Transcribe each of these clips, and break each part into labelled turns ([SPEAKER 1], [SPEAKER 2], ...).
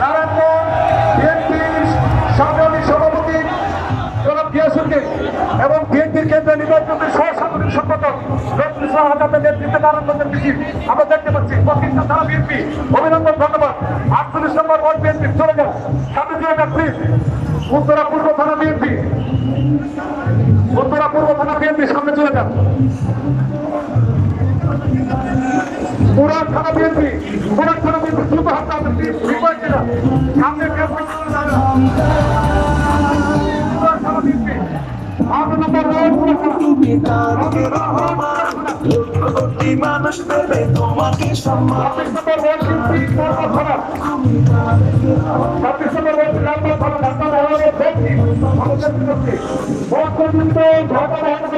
[SPEAKER 1] নারায়ণগঞ্জ বিএনপির সভাপতি এবং বিএনপির কেন্দ্রীয় নির্বাচনের সহ সাংগঠনিক সম্পাদক আজাদের নেতৃত্বে নারায়ণগঞ্জের মিছিল আমরা দেখতে পাচ্ছি। পশ্চিমটা থানা বিএনপি। অভিনন্দন, ধন্যবাদ। আটচল্লিশ নম্বর ওয়ার্ড বিএনপি। চলে যান। সামনে চলে প্লিজ উত্তরা পূর্ব থানা বিএনপি। উত্তরা পূর্ব থানা বিএনপি। সামনে চলে যান। পুরান থানা বিএনপি পুরান থানা বিএনপি দ্রুত হাত আমাদের রিকোয়েস্ট না সামনে
[SPEAKER 2] মানুষ দেবে তোমাকে সম্মান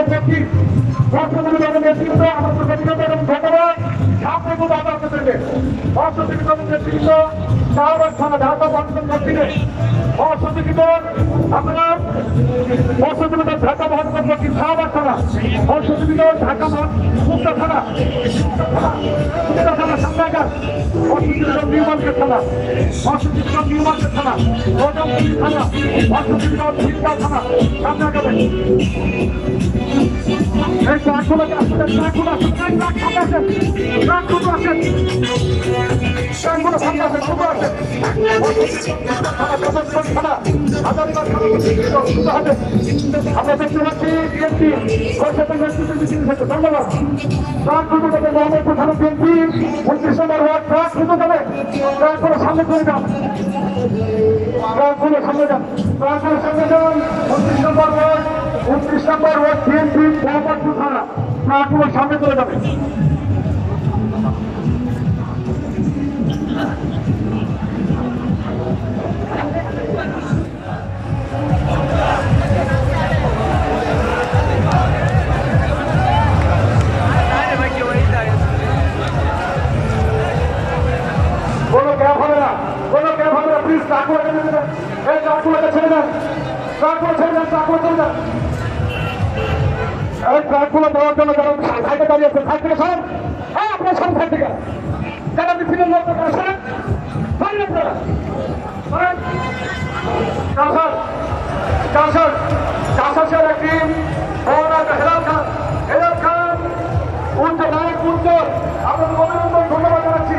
[SPEAKER 1] ছাব্বিশ শাহবাগ থানা ঢাকা মহানগর দক্ষিণে অসহযোগিত আপনার অসহযোগিত ঢাকা মহানগর দক্ষিণ শাহবাগ থানা অসহযোগিত ঢাকা মুক্তা থানা মুক্তা থানা সামনাঘাট অসহযোগিত নিউ মার্কেট থানা অসহযোগিত নিউ মার্কেট থানা গৌতমপুর থানা অসহযোগিত ঝিলকা থানা সামনাঘাটে আমরা দেখতে পাচ্ছি বিএনপি ধন্যবাদ ট্রাক দ্রুত যাবে মোহাম্মদপুর থানা বিএনপি উনত্রিশ নম্বর ওয়ার্ড ট্রাক দ্রুত যাবে ট্রাকগুলো সামনে চলে যান ট্রাকগুলো সামনে যান সামনে যান উনত্রিশ নম্বর ওয়ার্ড বিএনপি মোহাম্মদপুর থানা ট্রাকগুলো সামনে চলে যাবে। প্লিজ ট্রাকগুলো ছেড়ে দেবেন এই ট্রাকগুলোকে ছেড়ে দেন। দেন ছেড়ে দেন। এই ট্রাকগুলো দেওয়ার জন্য যারা সাইডে দাঁড়িয়ে আছে সাইড থেকে সর হ্যাঁ আপনার সব সাইড থেকে। যারা মিছিলের লোক তারা সরেন। সরেন আপনারা। সরেন। কাউসার কাউসার কাউসার একটি আছে হেলাল খান। হেলাল খান উজ্জ্বল নায়ক উজ্জ্বল আপনাদের অভিনন্দন, ধন্যবাদ জানাচ্ছি।